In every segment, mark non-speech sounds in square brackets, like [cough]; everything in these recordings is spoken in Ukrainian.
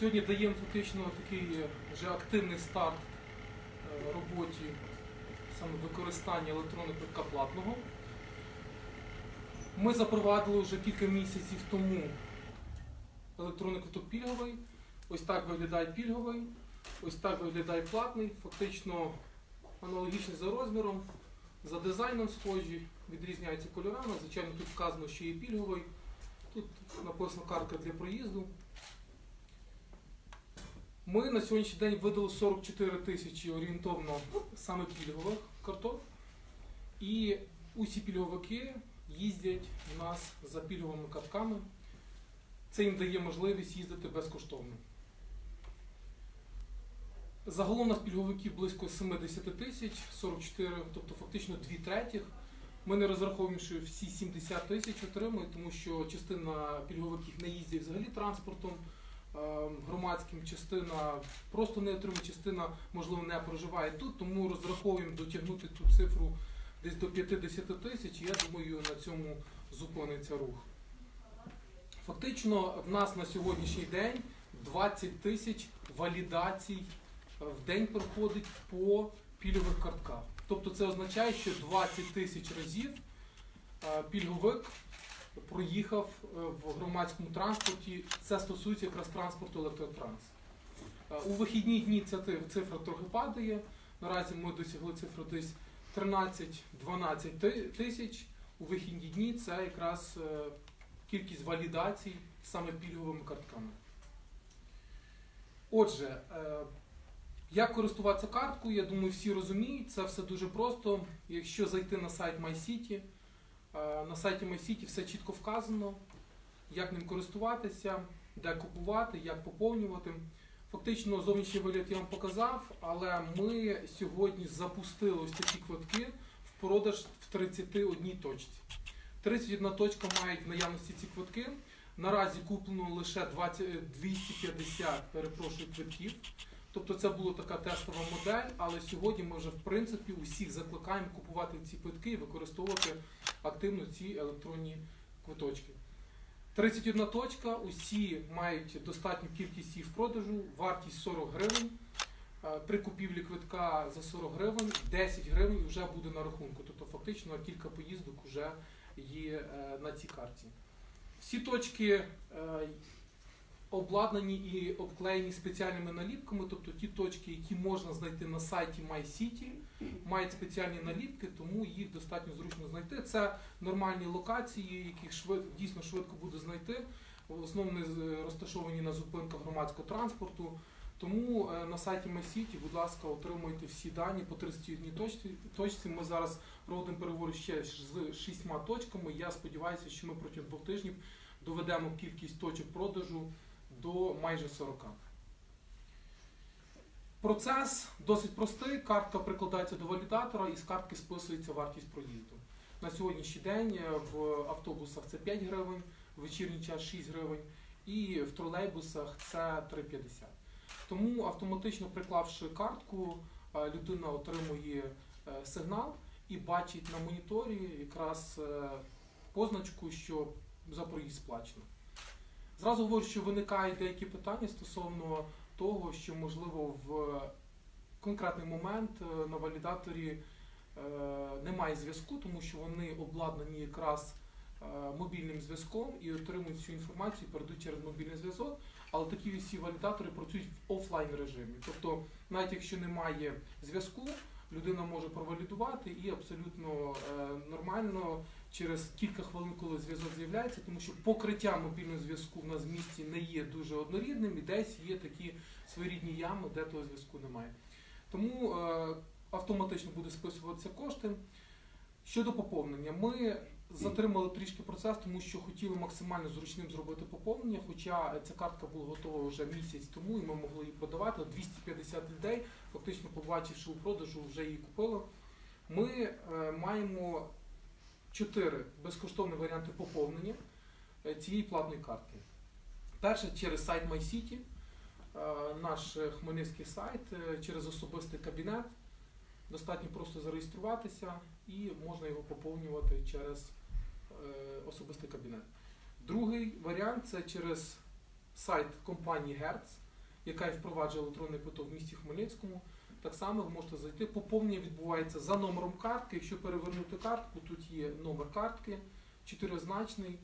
Сьогодні даємо фактично такий е, вже активний старт е, роботі саме використання електронного квитка платного. Ми запровадили вже кілька місяців тому електронний квиток пільговий. Ось так виглядає пільговий, ось так виглядає платний. Фактично аналогічний за розміром, за дизайном схожі, відрізняються кольорами. Звичайно, тут вказано, що є пільговий. Тут написано картка для проїзду. Ми на сьогоднішній день видали 44 тисячі орієнтовно саме пільгових карток. І усі пільговики їздять у нас за пільговими картками. Це їм дає можливість їздити безкоштовно. Загалом у нас пільговиків близько 70 тисяч, 44, тобто фактично 2 третіх. Ми не розраховуємо, що всі 70 тисяч отримують, тому що частина пільговиків не їздять взагалі транспортом громадським, частина просто не отримує, частина, можливо, не проживає тут, тому розраховуємо дотягнути ту цифру десь до 50 тисяч, я думаю, на цьому зупиниться рух. Фактично, в нас на сьогоднішній день 20 тисяч валідацій е, в день проходить по пільгових картках. Тобто це означає, що 20 тисяч разів е, пільговик проїхав е, в громадському транспорті. Це стосується якраз транспорту електротранс. Е, У вихідні дні ця цифра трохи падає. Наразі ми досягли цифри десь 13-12 тисяч. У вихідні дні це якраз е, кількість валідацій саме пільговими картками. Отже, як користуватися карткою, я думаю, всі розуміють. Це все дуже просто. Якщо зайти на сайт MyCity, на сайті MyCity все чітко вказано, як ним користуватися, де купувати, як поповнювати. Фактично, зовнішній вигляд я вам показав, але ми сьогодні запустили ось такі квитки в продаж в 31 точці. 31 точка мають в наявності ці квитки. Наразі куплено лише 20, е, 250 перепрошую, квитків. Тобто це була така тестова модель, але сьогодні ми вже в принципі усіх закликаємо купувати ці квитки і використовувати активно ці електронні квиточки. 31 точка, усі мають достатню кількість їх в продажу, вартість 40 гривень. Е, При купівлі квитка за 40 гривень 10 гривень вже буде на рахунку. Тобто фактично кілька поїздок вже є е, на цій карті. Всі точки е, обладнані і обклеєні спеціальними наліпками, тобто ті точки, які можна знайти на сайті MyCity, мають спеціальні наліпки, тому їх достатньо зручно знайти. Це нормальні локації, яких швид, дійсно швидко буде знайти. В основному розташовані на зупинках громадського транспорту. Тому е, на сайті MyCity, будь ласка, отримуйте всі дані по 31 точці. точці. Ми зараз проводимо переговори ще з шістьма точками. Я сподіваюся, що ми протягом двох тижнів доведемо кількість точок продажу до майже 40. Процес досить простий. Картка прикладається до валідатора і з картки списується вартість проїзду. На сьогоднішній день е, в автобусах це 5 гривень, в вечірній час 6 гривень, і в тролейбусах це 3,50. Тому автоматично приклавши картку, е, людина отримує е, сигнал і бачить на моніторі якраз позначку, що за проїзд сплачено. Зразу говорю, що виникають деякі питання стосовно того, що можливо в конкретний момент е, на валідаторі е, немає зв'язку, тому що вони обладнані якраз е, мобільним зв'язком і отримують всю інформацію, передають через мобільний зв'язок. Але такі всі валідатори працюють в офлайн режимі. Тобто, навіть якщо немає зв'язку, людина може провалідувати і абсолютно нормально через кілька хвилин, коли зв'язок з'являється, тому що покриття мобільного зв'язку в нас в місті не є дуже однорідним, і десь є такі своєрідні ями, де того зв'язку немає. Тому е, автоматично буде списуватися кошти. Щодо поповнення, ми затримали трішки процес, тому що хотіли максимально зручним зробити поповнення, хоча ця картка була готова вже місяць тому, і ми могли її продавати. 250 людей, фактично побачивши у продажу, вже її купили. Ми е, маємо чотири безкоштовні варіанти поповнення е, цієї платної картки. Перше через сайт MyCity, е, наш е, хмельницький сайт, через особистий кабінет. Достатньо просто зареєструватися і можна його поповнювати через особистий кабінет. Другий варіант це через сайт компанії Hertz. яка впроваджує електронний квиток в місті Хмельницькому. Так само ви можете зайти. Поповнення відбувається за номером картки. Якщо перевернути картку, тут є номер картки, чотиризначний.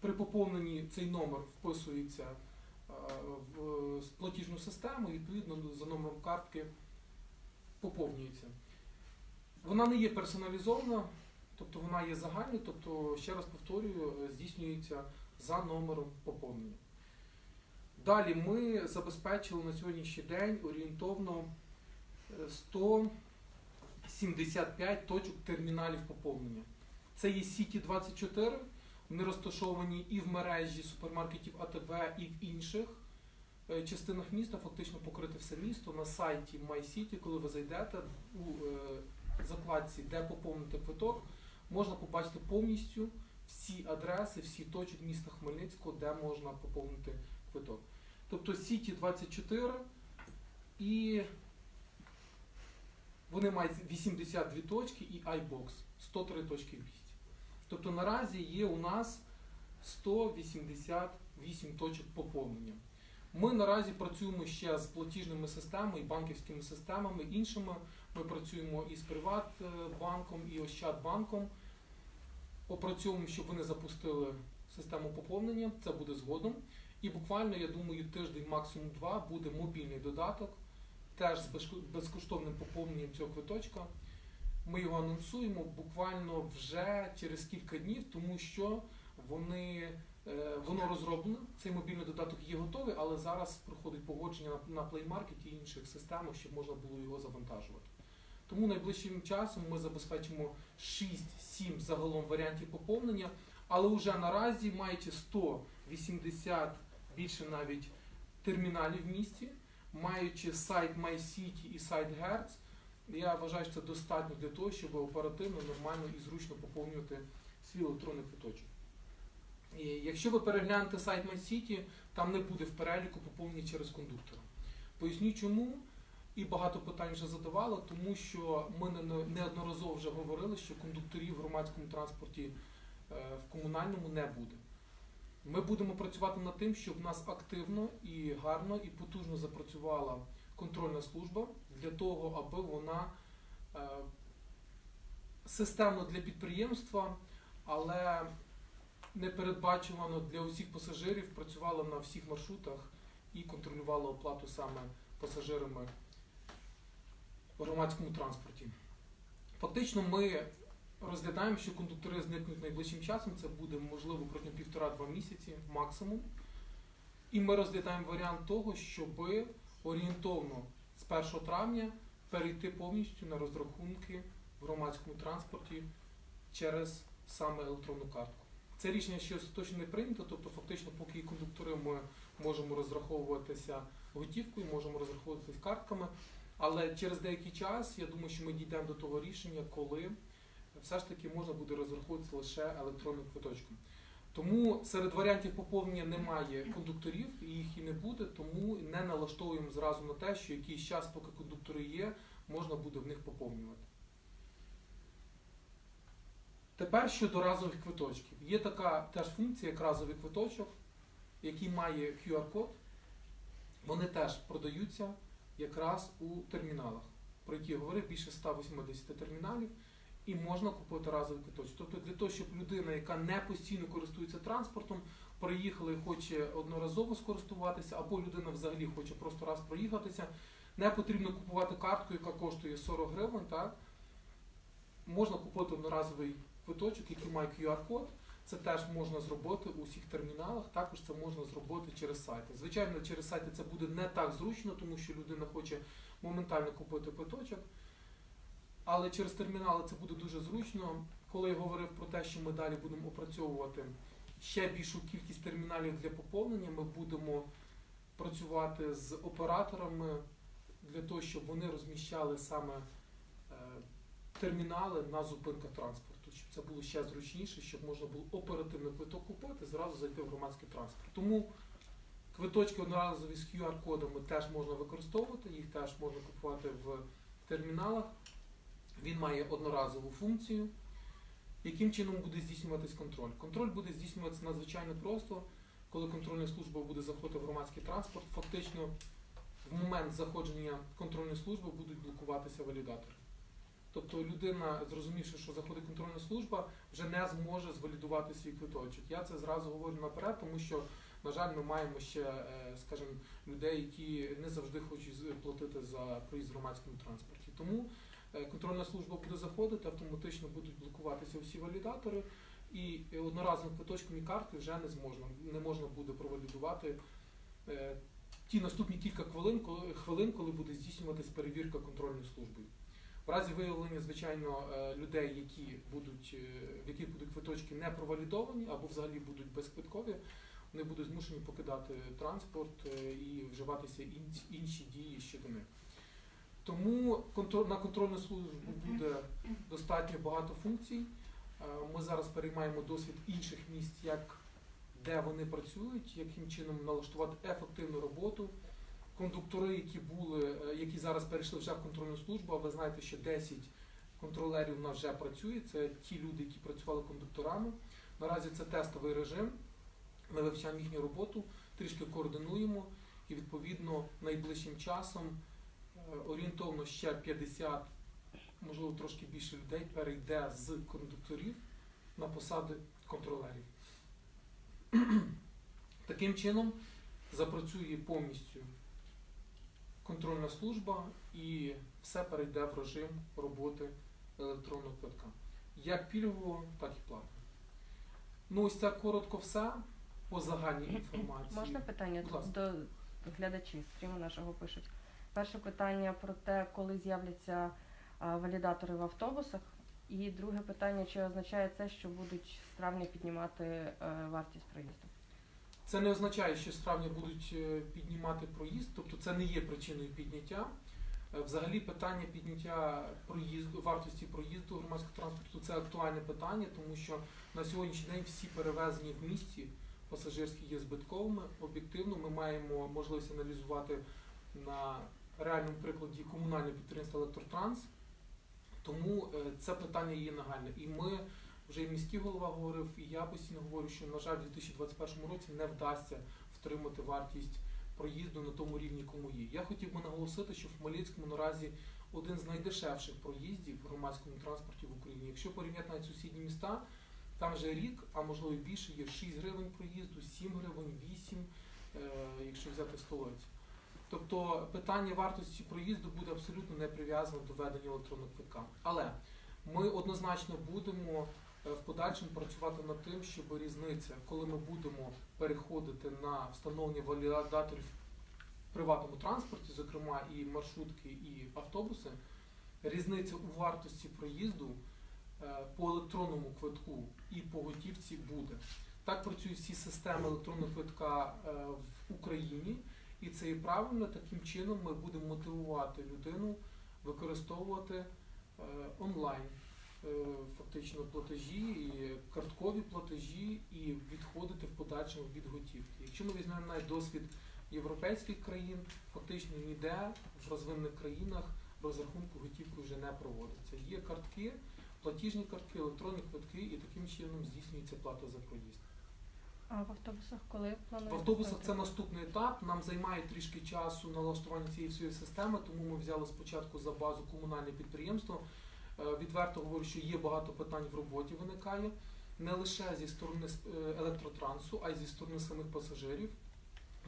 При поповненні цей номер вписується е, в платіжну систему, і, відповідно за номером картки поповнюється. Вона не є персоналізована, тобто вона є загальною, тобто, ще раз повторюю, е, здійснюється за номером поповнення. Далі ми забезпечили на сьогоднішній день орієнтовно е, 175 точок терміналів поповнення. Це є Сіті 24, вони розташовані і в мережі супермаркетів АТБ, і в інших е, частинах міста, фактично покрите все місто. На сайті MyCity, коли ви зайдете у е, закладці, де поповнити квиток, можна побачити повністю всі адреси, всі точки міста Хмельницького, де можна поповнити квиток. Тобто Сіті 24 і вони мають 82 точки і iBox 103 точки в. Тобто наразі є у нас 188 точок поповнення. Ми наразі працюємо ще з платіжними системами і банківськими системами іншими. Ми працюємо і з Приватбанком, і Ощадбанком. Опрацьовуємо, щоб вони запустили систему поповнення. Це буде згодом. І буквально, я думаю, тиждень, максимум два, буде мобільний додаток, теж з безкоштовним поповненням цього квиточка. Ми його анонсуємо буквально вже через кілька днів, тому що вони, е, воно розроблено. Цей мобільний додаток є готовий, але зараз проходить погодження на, Play Market і інших системах, щоб можна було його завантажувати. Тому найближчим часом ми забезпечимо 6-7 загалом варіантів поповнення, але вже наразі, маючи 180 більше навіть терміналів в місті, маючи сайт MyCity і сайт Hertz, я вважаю, що це достатньо для того, щоб оперативно, нормально і зручно поповнювати свій електронний квиточок. І якщо ви переглянете сайт MyCity, там не буде в переліку поповнення через кондуктора. Поясню чому. І багато питань вже задавали, тому що ми неодноразово вже говорили, що кондукторів в громадському транспорті е, в комунальному не буде. Ми будемо працювати над тим, щоб в нас активно і гарно і потужно запрацювала контрольна служба для того, аби вона е, системно для підприємства, але непередбачувано для усіх пасажирів працювала на всіх маршрутах і контролювала оплату саме пасажирами в громадському транспорті. Фактично, ми розглядаємо, що кондуктори зникнуть найближчим часом. Це буде можливо протягом півтора-два місяці максимум. І ми розглядаємо варіант того, щоб орієнтовно з 1 травня перейти повністю на розрахунки в громадському транспорті через саме електронну картку. Це рішення ще остаточно не прийнято, тобто фактично, поки кондуктори ми можемо розраховуватися готівкою, можемо розраховуватися картками. Але через деякий час я думаю, що ми дійдемо до того рішення, коли все ж таки можна буде розраховуватися лише електронним квиточком. Тому серед варіантів поповнення немає кондукторів, і їх і не буде, тому не налаштовуємо зразу на те, що якийсь час, поки кондуктори є, можна буде в них поповнювати. Тепер щодо разових квиточків. Є така теж функція, як разовий квиточок, який має QR-код. Вони теж продаються якраз у терміналах, про які я говорив, більше 180 терміналів, і можна купити разовий квиточок. Тобто для того, щоб людина, яка не постійно користується транспортом, приїхала і хоче одноразово скористуватися, або людина взагалі хоче просто раз проїхатися, не потрібно купувати картку, яка коштує 40 гривень. Так? Можна купити одноразовий квиточок, який має QR-код. Це теж можна зробити у всіх терміналах, також це можна зробити через сайти. Звичайно, через сайти це буде не так зручно, тому що людина хоче моментально купити квиточок. Але через термінали це буде дуже зручно. Коли я говорив про те, що ми далі будемо опрацьовувати ще більшу кількість терміналів для поповнення, ми будемо працювати з операторами для того, щоб вони розміщали саме е, термінали на зупинках транспорту, щоб це було ще зручніше, щоб можна було оперативно квиток купити, зразу зайти в громадський транспорт. Тому квиточки одноразові з QR-кодами теж можна використовувати, їх теж можна купувати в терміналах. Він має одноразову функцію. Яким чином буде здійснюватись контроль? Контроль буде здійснюватися надзвичайно просто. коли контрольна служба буде заходити в громадський транспорт, фактично в момент заходження контрольної служби будуть блокуватися валідатори. Тобто людина, зрозумівши, що заходить контрольна служба, вже не зможе звалідувати свій квиточок. Я це зразу говорю наперед, тому що, на жаль, ми маємо ще, е, скажімо, людей, які не завжди хочуть платити за проїзд в громадському транспорті. Тому контрольна служба буде заходити, автоматично будуть блокуватися всі валідатори, і е, одноразовим квиточком і карткою вже не зможна, не можна буде провалідувати е, ті наступні кілька хвилин, коли, хвилин, коли буде здійснюватись перевірка контрольною службою. В разі виявлення, звичайно, е, людей, які будуть, е, в яких будуть квиточки не провалідовані або взагалі будуть безквиткові, вони будуть змушені покидати транспорт е, і вживатися інші дії щодо них. Тому на контрольну службу буде достатньо багато функцій. Е, Ми зараз переймаємо досвід інших місць, як де вони працюють, яким чином налаштувати ефективну роботу. Кондуктори, які були, е, які зараз перейшли вже в контрольну службу, а ви знаєте, що 10 контролерів у нас вже працює. Це ті люди, які працювали кондукторами. Наразі це тестовий режим. Ми вивчаємо їхню роботу, трішки координуємо і відповідно найближчим часом орієнтовно ще 50, можливо трошки більше людей перейде з кондукторів на посади контролерів. [clears throat] Таким чином запрацює повністю контрольна служба і все перейде в режим роботи електронного квитка. Як пільгового, так і платного. Ну, ось це коротко все по загальній [clears throat] інформації. Можна питання Будь ласка. до глядачів стріму нашого пишуть. Перше питання про те, коли з'являться валідатори в автобусах. І друге питання, чи означає це, що будуть з травня піднімати е, вартість проїзду? Це не означає, що з травня будуть е, піднімати проїзд, тобто це не є причиною підняття. Е, Взагалі питання підняття проїзду, вартості проїзду громадського транспорту це актуальне питання, тому що на сьогоднішній день всі перевезення в місті пасажирські є збитковими. Об'єктивно ми маємо можливість аналізувати на реальному прикладі комунальне підприємство Електротранс. Тому е, це питання є нагальне. І ми вже і міський голова говорив, і я постійно говорю, що на жаль, в 2021 році не вдасться втримати вартість проїзду на тому рівні, кому є. Я хотів би наголосити, що в Хмельницькому наразі один з найдешевших проїздів в громадському транспорті в Україні. Якщо порівняти навіть сусідні міста, там вже рік, а можливо і більше, є 6 гривень проїзду, 7 гривень, 8, е, якщо взяти столицю. Тобто питання вартості проїзду буде абсолютно не прив'язане до ведення електронного квитка. Але ми однозначно будемо е, в подальшому працювати над тим, щоб різниця, коли ми будемо переходити на встановлення валідаторів в приватному транспорті, зокрема і маршрутки, і автобуси, різниця у вартості проїзду е, по електронному квитку і по готівці буде. Так працюють всі системи електронного квитка е, в Україні, і це і правильно. Таким чином ми будемо мотивувати людину використовувати е, онлайн е, фактично платежі, і карткові платежі і відходити в подальшому від готівки. Якщо ми візьмемо навіть досвід європейських країн, фактично ніде в розвинених країнах розрахунку готівки вже не проводиться. Є картки, платіжні картки, електронні квитки, і таким чином здійснюється плата за проїзд. А в автобусах коли В автобусах це наступний етап. Нам займає трішки часу налаштування цієї всієї системи, тому ми взяли спочатку за базу комунальне підприємство. Е, Відверто говорю, що є багато питань в роботі виникає не лише зі сторони е, електротрансу, а й зі сторони самих пасажирів.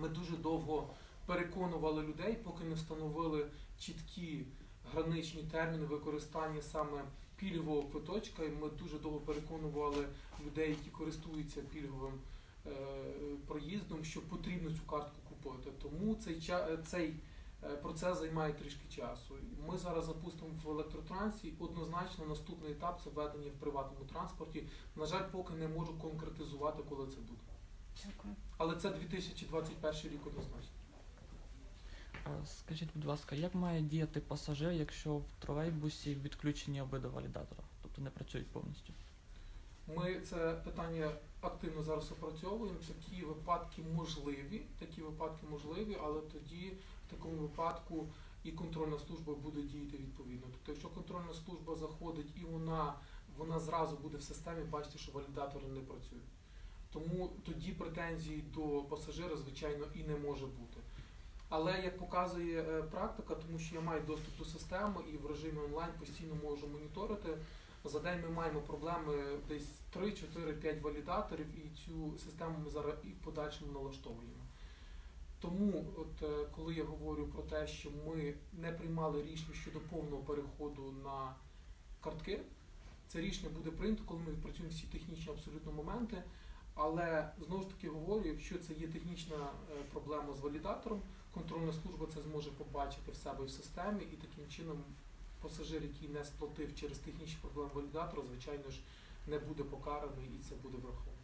Ми дуже довго переконували людей, поки не встановили чіткі граничні терміни використання саме пільгового квиточка. І ми дуже довго переконували людей, які користуються пільговим проїздом, що потрібно цю картку купити. Тому цей е, цей е, процес займає трішки часу. Ми зараз запустимо в електротрансі. Однозначно, наступний етап це введення в приватному транспорті. На жаль, поки не можу конкретизувати, коли це буде. Дякую. Але це 2021 рік однозначно. Скажіть, будь ласка, як має діяти пасажир, якщо в тролейбусі відключені обидва валідатора, тобто не працюють повністю? Ми це питання активно зараз опрацьовуємо. Такі випадки можливі, такі випадки можливі, але тоді в такому випадку і контрольна служба буде діяти відповідно. Тобто, якщо контрольна служба заходить і вона, вона зразу буде в системі, бачите, що валідатори не працюють. Тому тоді претензій до пасажира, звичайно, і не може бути. Але як показує е, практика, тому що я маю доступ до системи і в режимі онлайн постійно можу моніторити. За день ми маємо проблеми десь 3, 4, 5 валідаторів, і цю систему ми зараз і в подальшому налаштовуємо. Тому, от е, коли я говорю про те, що ми не приймали рішення щодо повного переходу на картки, це рішення буде прийнято, коли ми відпрацюємо всі технічні абсолютно моменти. Але знову ж таки говорю, якщо це є технічна е, проблема з валідатором, контрольна служба це зможе побачити в себе в системі, і таким чином пасажир, який не сплатив через технічні проблеми валідатора, звичайно ж не буде покараний і це буде враховано.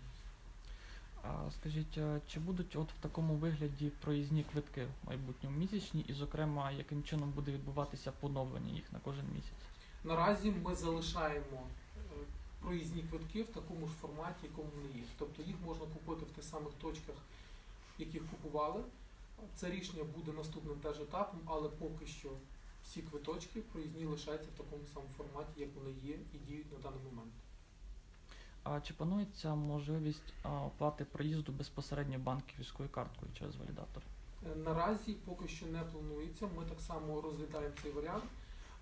А скажіть, а чи будуть от в такому вигляді проїзні квитки в майбутньому місячні, і, зокрема, яким чином буде відбуватися поновлення їх на кожен місяць? Наразі ми залишаємо е, проїзні квитки в такому ж форматі, якому вони є. Тобто їх можна купити в тих самих точках, яких купували. Це рішення буде наступним теж етапом, але поки що всі квиточки проїзні лишаються в такому самому форматі, як вони є і діють на даний момент. А чи планується можливість а, оплати проїзду безпосередньо банківською карткою через валідатор? Е, Наразі поки що не планується. Ми так само розглядаємо цей варіант,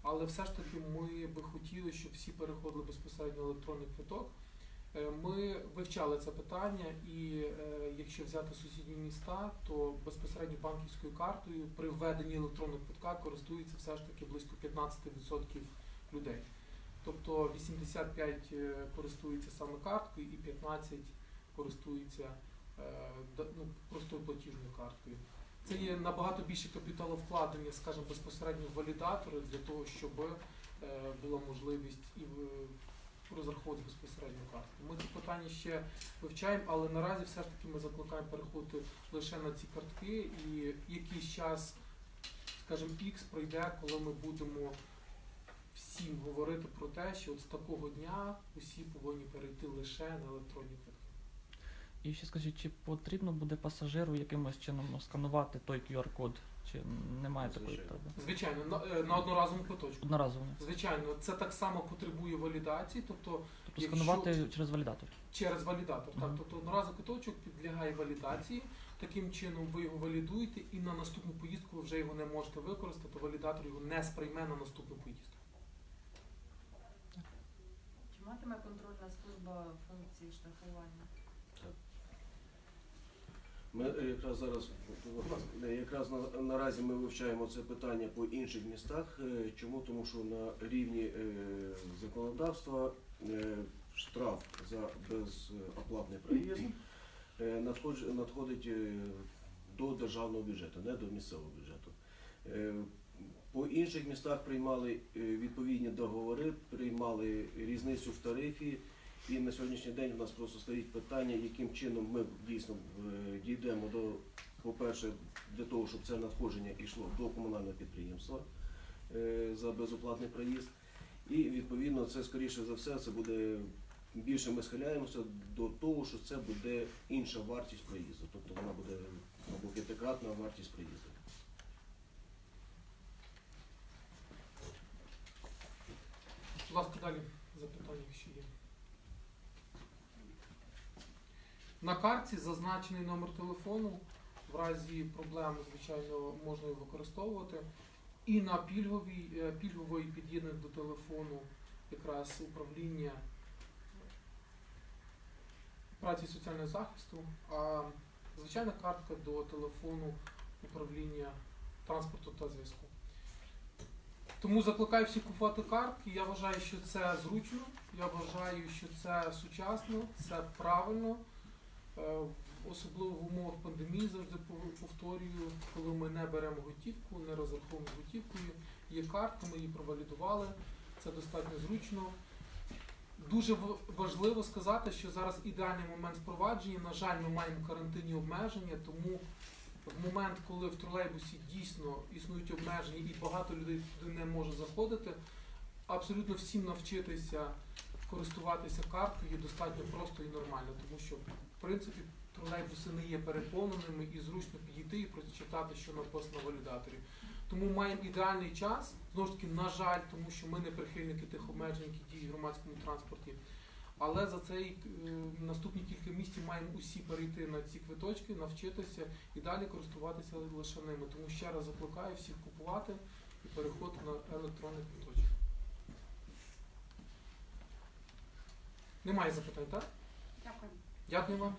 але все ж таки ми би хотіли, щоб всі переходили безпосередньо електронний квиток. Е, Ми вивчали це питання, і е, якщо взяти сусідні міста, то безпосередньо банківською картою при введенні електронного квитка користується все ж таки близько 15% людей. Тобто 85 е, користується саме карткою і 15 користується е, ну, простою платіжною карткою. Це є набагато більше капіталовкладення, скажімо, безпосередньо валідатори для того, щоб була можливість і розраховувати безпосередньо картку. Ми ці питання ще вивчаємо, але наразі все ж таки ми закликаємо переходити лише на ці картки і якийсь час, скажімо, пікс пройде, коли ми будемо всім говорити про те, що от з такого дня усі повинні перейти лише на електронні квитки. І ще скажіть, чи потрібно буде пасажиру якимось чином ну, сканувати той QR-код, чи немає такої Звичайно. потреби? Звичайно, на, е, на одноразовому квиточку. Одноразово. Звичайно, це так само потребує валідації, тобто Тобто Якщо- сканувати через валідатор. через валідатор. Так, Мгм. тобто одноразовий квиточок підлягає валідації. Таким чином ви його валідуєте, і на наступну поїздку ви вже його не можете використати. Валідатор його не сприйме на наступну поїздку. Чи матиме контрольна служба функції штрафування? Ми е, якраз зараз е, якраз на, наразі ми вивчаємо це питання по інших містах. Е, Чому? Тому що на рівні законодавства штраф за безоплатний проїзд надходить до державного бюджету, не до місцевого бюджету. По інших містах приймали відповідні договори, приймали різницю в тарифі. І на сьогоднішній день у нас просто стоїть питання, яким чином ми дійсно е, дійдемо до, по-перше, для того, щоб це надходження йшло до комунального підприємства е, за безоплатний проїзд. І відповідно це скоріше за все це буде більше ми схиляємося до того, що це буде інша вартість проїзду. Тобто вона буде або п'ятикратна вартість проїзду. Будь далі запитання, якщо є. На картці зазначений номер телефону. В разі проблем, звичайно, можна його використовувати. І на пільговій, е, пільговий під'єднання до телефону якраз управління праці соціального захисту, а звичайна картка до телефону управління транспорту та зв'язку. Тому закликаю всіх купувати картки. Я вважаю, що це зручно. Я вважаю, що це сучасно, це правильно. Е, Особливо в умовах пандемії завжди повторюю, коли ми не беремо готівку, не розраховуємо готівкою. Є картка, ми її провалідували. Це достатньо зручно. Дуже важливо сказати, що зараз ідеальний момент впровадження. На жаль, ми маємо карантинні обмеження, тому в момент, коли в тролейбусі дійсно існують обмеження і багато людей туди не може заходити, абсолютно всім навчитися користуватися карткою достатньо просто і нормально, тому що в принципі тролейбуси не є переповненими і зручно підійти і прочитати, що написано в валідаторі. Тому маємо ідеальний час, знову ж таки, на жаль, тому що ми не прихильники тих обмежень, які діють в громадському транспорті. Але за цей е, наступні кілька місяців маємо усі перейти на ці квиточки, навчитися і далі користуватися лише ними. Тому ще раз закликаю всіх купувати і переходити на електронний квиточок. Немає запитань, так? Дякую. Дякую вам.